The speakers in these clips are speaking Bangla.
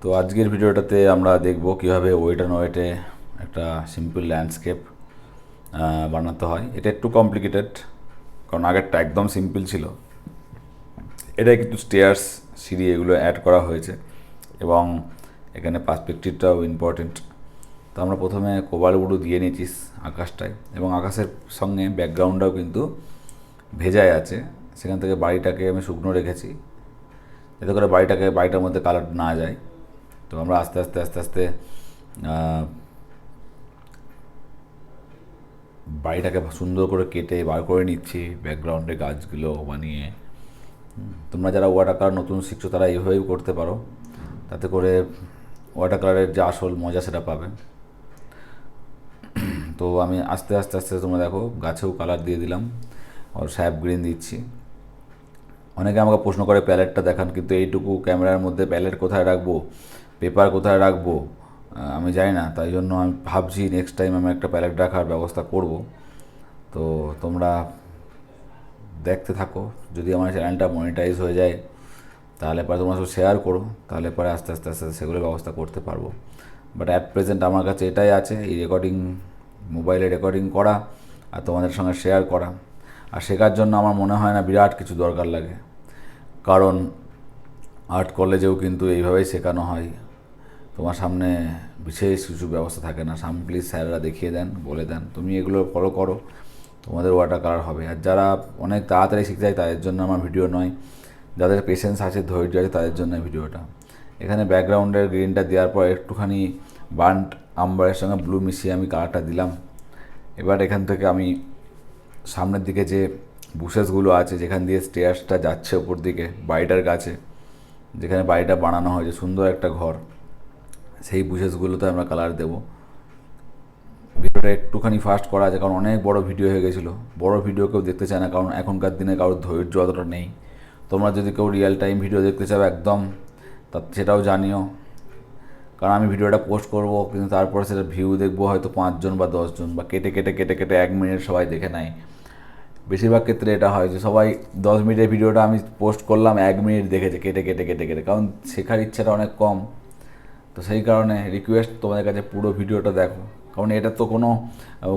তো আজকের ভিডিওটাতে আমরা দেখব কীভাবে ওয়েট অ্যান্ড ওয়েটে একটা সিম্পল ল্যান্ডস্কেপ বানাতে হয়। এটা একটু কমপ্লিকেটেড কারণ আগেরটা একদম সিম্পল ছিল। এটা কিন্তু স্টেয়ার্স সিঁড়ি এগুলো অ্যাড করা হয়েছে এবং এখানে পার্সপেক্টিভটাও ইম্পর্টেন্ট তো আমরা প্রথমে কোবাল গুঁড়ো দিয়ে নিয়েছিস আকাশটায় এবং আকাশের সঙ্গে ব্যাকগ্রাউন্ডটাও কিন্তু ভেজায় আছে। সেখান থেকে বাড়িটাকে আমি শুকনো রেখেছি, যাতে করে বাড়িটাকে, বাড়িটার মধ্যে কালার না যায়। তো আমরা আস্তে আস্তে আস্তে আস্তে বাড়িটাকে সুন্দর করে কেটে বার করে নিচ্ছি ব্যাকগ্রাউন্ডে গাছগুলো বানিয়ে। তোমরা যারা ওয়াটার কালার নতুন শিখছো তারা এইভাবেই করতে পারো। তাতে করে ওয়াটার কালারের যে আসল মজা সেটা পাবে। তো আমি আস্তে আস্তে আস্তে তোমরা দেখো, গাছেও কালার দিয়ে দিলাম আর স্যাপ গ্রিন দিচ্ছি। অনেকে আমাকে প্রশ্ন করে, প্যালেটটা দেখান। কিন্তু এইটুকু ক্যামেরার মধ্যে প্যালেট কোথায় রাখব? পেপার কোথায় রাখব? আমি জানি না, তাই জন্য আমি ভাবছি নেক্সট টাইম আমি একটা প্যালেট রাখার ব্যবস্থা করব। তো তোমরা দেখতে থাকো, যদি আমার চ্যানেলটা মনিটাইজ হয়ে যায়, তাহলে পরে তোমরা সব শেয়ার করো, তাহলে পরে আস্তে আস্তে আস্তে আস্তে সেগুলোর ব্যবস্থা করতে পারব। বাট অ্যাট প্রেজেন্ট আমার কাছে এটাই আছে, এই রেকর্ডিং মোবাইলে রেকর্ডিং করা আর তোমাদের সঙ্গে শেয়ার করা। আর শেখার জন্য আমার মনে হয় না বিরাট কিছু দরকার লাগে। কারণ আর্ট কলেজেও কিন্তু এইভাবেই শেখানো হয়। তোমার সামনে বিশেষ কিছু ব্যবস্থা থাকে না। সাম প্লিজ স্যাররা দেখিয়ে দেন, বলে দেন। তুমি এগুলো ফলো করো। তোমাদের ওয়াটার কালার হবে। আর যারা অনেক তাড়াতাড়ি শিখতে চায়, তাদের জন্য আমার ভিডিও নয়। যাদের পেশেন্স আছে, ধৈর্য আছে, তাদের জন্য ভিডিওটা এখানে ব্যাকগ্রাউন্ডের গ্রিনটা দেওয়ার পর একটুখানি বান্ট আম্বারের সঙ্গে ব্লু মিশিয়ে আমি কালারটা দিলাম। এবার এখান থেকে আমি সামনের দিকে যে বুশেসগুলো আছে, যেখান দিয়ে স্টেয়ার্সটা যাচ্ছে ওপর দিকে, বাড়িটার কাছে, যেখানে বাড়িটা বানানো হয়েছে সুন্দর একটা ঘর। সেই বুশেসগুলোতে আমরা কালার দেবো। ভিডিওটা একটুখানি ফাস্ট করা আছে, কারণ অনেক বড় ভিডিও হয়ে গেছিল। বড় ভিডিও কেউ দেখতে চায় না, কারণ এখনকার দিনে কারোর ধৈর্য অতটা নেই। তোমরা যদি কেউ রিয়েল টাইম ভিডিও দেখতে চাও একদম, তা সেটাও জানিও। কারণ আমি ভিডিওটা পোস্ট করব, কিন্তু তারপরে সেটা ভিউ দেখব হয়তো পাঁচজন বা দশজন, বা কেটে কেটে কেটে কেটে এক মিনিট সবাই দেখে নেয়। বেশিরভাগ ক্ষেত্রে এটা হয় যে সবাই দশ মিনিটের ভিডিওটা আমি পোস্ট করলাম, এক মিনিট দেখেছে, কেটে কেটে কেটে কেটে। কারণ শেখার ইচ্ছাটা অনেক কম। তো সেই কারণে রিকোয়েস্ট তোমাদের কাছে পুরো ভিডিওটা দেখো। কারণ এটা তো কোনো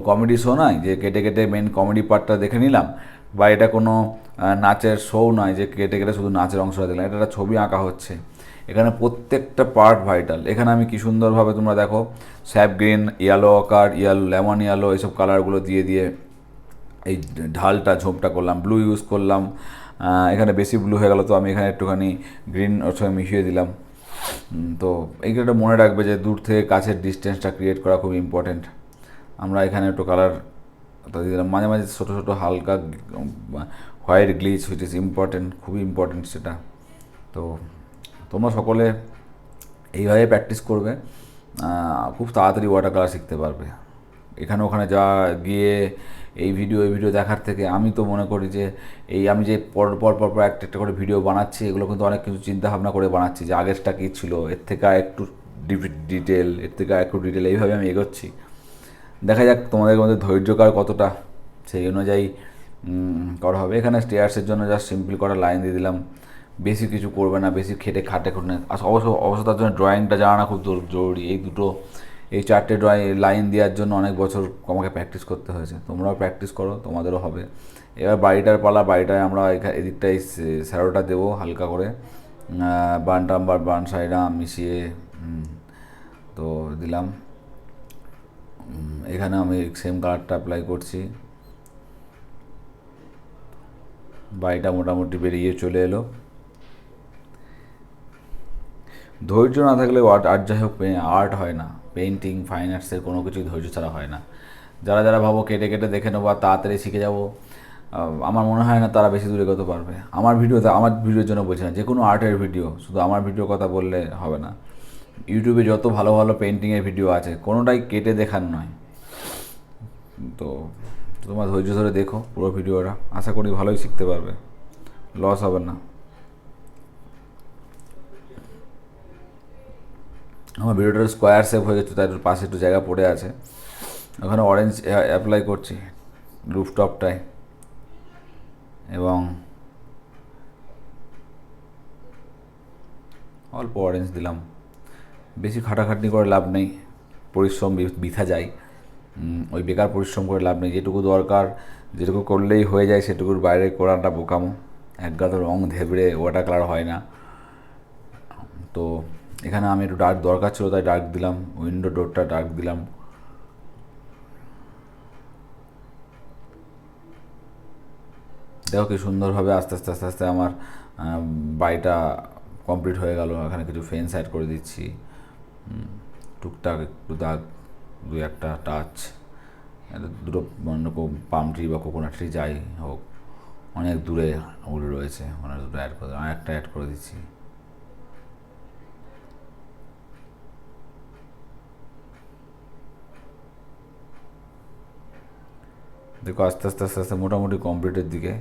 কমেডি শো নয় যে কেটে কেটে মেন কমেডি পার্টটা দেখে নিলাম বা এটা কোনো নাচের শো নয় যে কেটে কেটে শুধু নাচের অংশটা দিলাম। এটা একটা ছবি আঁকা হচ্ছে। এখানে প্রত্যেকটা পার্ট ভাইটাল এখানে আমি কি সুন্দরভাবে তোমরা দেখো স্যাপ গ্রিন ইয়েলো কার ইয়েলো লেমন ইয়েলো এইসব কালারগুলো দিয়ে দিয়ে এই ঢালটা, ঝোপটা করলাম। ব্লু ইউজ করলাম। এখানে বেশি ব্লু হয়ে গেল তো আমি এখানে একটুখানি গ্রিন ওর সঙ্গে মিশিয়ে দিলাম। তো এইগুলোটা মনে রাখবে যে দূর থেকে কাছের ডিস্টেন্সটা ক্রিয়েট করা খুব ইম্পর্টেন্ট আমরা এখানে একটু কালার মাঝে মাঝে ছোটো ছোটো হালকা white glitch which is important খুবই ইম্পর্টেন্ট সেটা। তো তোমরা সকলে এইভাবে প্র্যাকটিস করবে খুব তাড়াতাড়ি ওয়াটার কালার শিখতে পারবে। এখানে ওখানে যা গিয়ে এই ভিডিও এই ভিডিও দেখার থেকে আমি তো মনে করি যে এই আমি যে পর পর পর পর একটা একটা করে ভিডিও বানাচ্ছি, এগুলো কিন্তু অনেক কিছু চিন্তা ভাবনা করে বানাচ্ছি যে আগেরটা কী ছিল, এর থেকে একটু ডিটেল এর থেকে একটু ডিটেল এইভাবে আমি এগোচ্ছি। দেখা যাক তোমাদের মধ্যে ধৈর্যকার কতটা, সেই অনুযায়ী করা হবে। এখানে স্টেয়ার্সের জন্য জাস্ট সিম্পল করা লাইন দিয়ে দিলাম। বেশি কিছু করবে না, বেশি খেটে খাটে খুঁটে অবশ্য অবশ্য তার জন্য ড্রয়িংটা জানা খুব জরুরি। এই দুটো এই চারটে ড্রয়িং লাইন দেওয়ার জন্য অনেক বছর আমাকে প্র্যাকটিস করতে হয়েছে। তোমরাও প্র্যাকটিস করো, তোমাদেরও হবে। এবার বাড়িটার পালা, বাড়িটায় আমরা এদিকটায় স্যারোটা দেবো হালকা করে। বান টাম্বার, বান সাইডা মিশিয়ে তো দিলাম। এখানে আমি সেম কালারটা অ্যাপ্লাই করছি। বাড়িটা মোটামুটি বেরিয়ে চলে এলো। ধৈর্য না থাকলে আর্ট আর্ট যাই হোক আর্ট হয় না। পেন্টিং ফাইন আর্টসের কোনো কিছুই ধৈর্য ছাড়া হয় না। যারা যারা ভাবো কেটে কেটে দেখে নেব আর তাড়াতাড়ি শিখে যাব আমার মনে হয় না তারা বেশি দূরে এগোতে পারবে। আমার ভিডিওতে আমার ভিডিওর জন্য বলছি না যে কোনো আর্টের ভিডিও শুধু আমার ভিডিওর কথা বললে হবে না। ইউটিউবে যত ভালো ভালো পেন্টিংয়ের ভিডিও আছে, কোনোটাই কেটে দেখার নয়। তো তোমার ধৈর্য ধরে দেখো পুরো ভিডিওটা আশা করি ভালোই শিখতে পারবে। লস হবে না। আমার ভিডিওটা স্কোয়ার শেপ হয়ে গেছে তার পাশে একটু জায়গা পড়ে আছে। ওখানে অরেঞ্জ অ্যাপ্লাই করছি রুফটপটায় এবং অল্প অরেঞ্জ দিলাম। বেশি খাটাখাটনি করে লাভ নেই, পরিশ্রম বৃথা যায়। ওই বেকার পরিশ্রম করে লাভ নেই, যেটুকু দরকার, যেটুকু করলেই হয়ে যায়, সেটুকুর বাইরে করাটা বোকামো। এক গাদা রং ধেবড়ে ওয়াটার কালার হয় না। তো এখানে আমি একটু ডার্ক দরকার ছিল, তাই ডার্ক দিলাম উইন্ডো ডোরটা ডার্ক দিলাম। দেখো কি সুন্দরভাবে আস্তে আস্তে আস্তে আস্তে আমার বাড়িটা কমপ্লিট হয়ে গেল, এখানে কিছু ফেন্স অ্যাড করে দিচ্ছি। টুকটাক একটু দাগ দু একটা টাচ দুটো পাম ট্রি বা কোকোনাট ট্রি যাই হোক, অনেক দূরে ওগুলো রয়েছে ওখানে দুটো অ্যাড করে আর একটা অ্যাড করে দিচ্ছি। দেখো আস্তে আস্তে আস্তে আস্তে মোটামুটি কমপ্লিটের দিকে।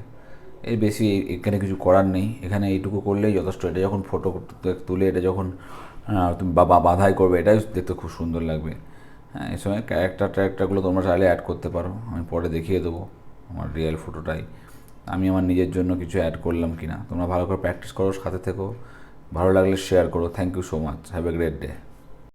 এই বেশি এখানে কিছু করার নেই। এখানে এইটুকু করলেই যথেষ্ট। এটা যখন ফটো তুলে, এটা যখন তুমি বা, বা- বাধাই করবে, এটাই দেখতে খুব সুন্দর লাগবে। হ্যাঁ এই সময় ক্যারেক্টার ট্যারেক্টারগুলো তোমরা চাইলে অ্যাড করতে পারো। আমি পরে দেখিয়ে দেবো আমার রিয়েল ফটোটাই আমি আমার নিজের জন্য কিছু অ্যাড করলাম কি না তোমরা ভালো করে প্র্যাকটিস করো, সাথে থেকো। ভালো লাগলে শেয়ার করো। Thank you so much have a great day